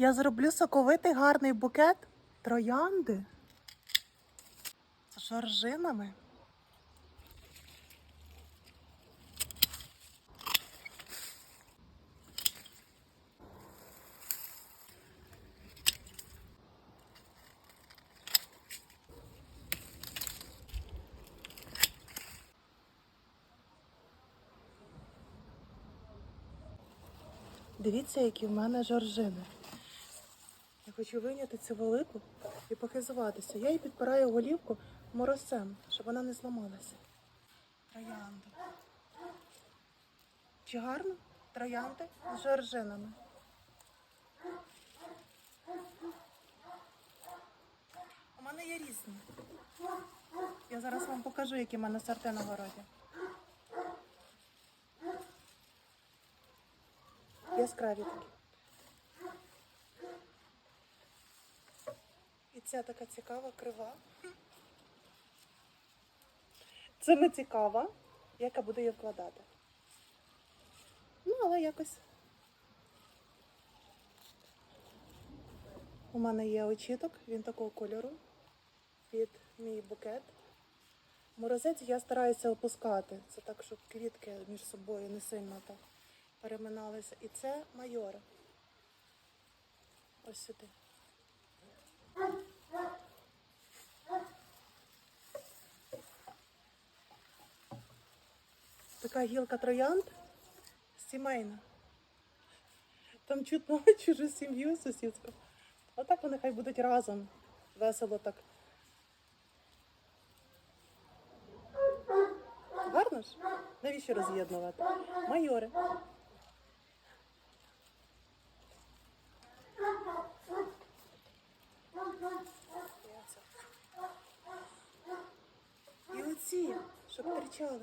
Я зроблю соковитий гарний букет троянди з жоржинами. Дивіться, які в мене жоржини. Хочу вийняти цю велику і похизуватися. Я її підпираю голівку морозцем, щоб вона не зламалася. Троянди. Чи гарно? Троянди з жоржинами. У мене є різні. Я зараз вам покажу, які в мене сорти на городі. Яскраві такі. Ця така цікава крива. Це не цікава, як я буду її вкладати. Ну, але якось. У мене є очіток, він такого кольору під мій букет. Морозець я стараюся опускати. Це так, щоб квітки між собою не сильно так переминалися. І це майори. Ось сюди. Така гілка троянд сімейна. Там чутно чужу сім'ю сусідську. Отак вони хай будуть разом. Весело так. Гарно ж? Навіщо роз'єднувати? Майори. І оці, щоб кричали.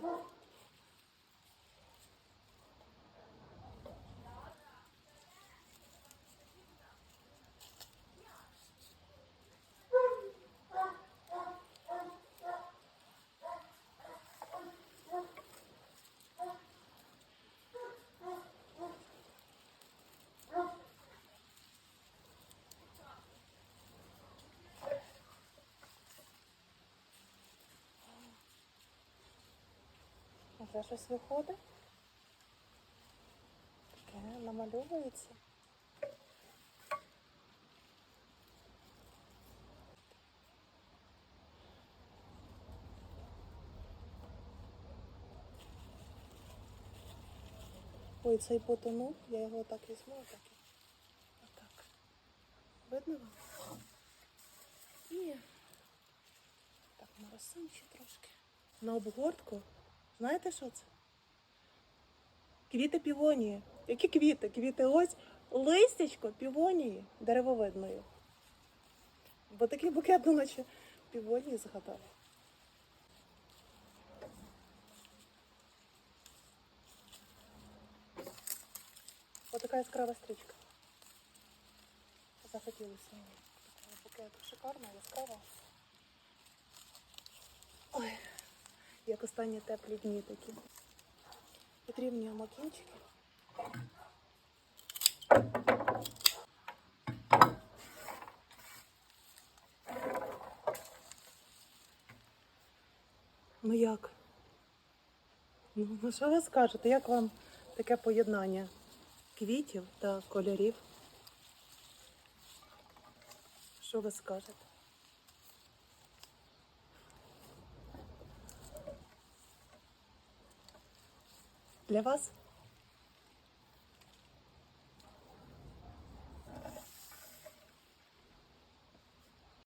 Вже щось виходить. Таке намальовується. Ой, цей потонув, я його так візьму, отак. Отак. Видно вам? І так, моросим ще трошки. На обгортку Знаєте, що це? Квіти півонії. Які квіти? Квіти ось листячко півонії деревовидної. Бо такий букет, наче півонії згадав. Ось така яскрава стрічка. Захотілося мені букету. Шикарна, яскрава. Ой як останні теплі дні такі. Потрібні макінчики. Ну як? Ну, ну що ви скажете? Як вам таке поєднання квітів та кольорів? Що ви скажете? Для вас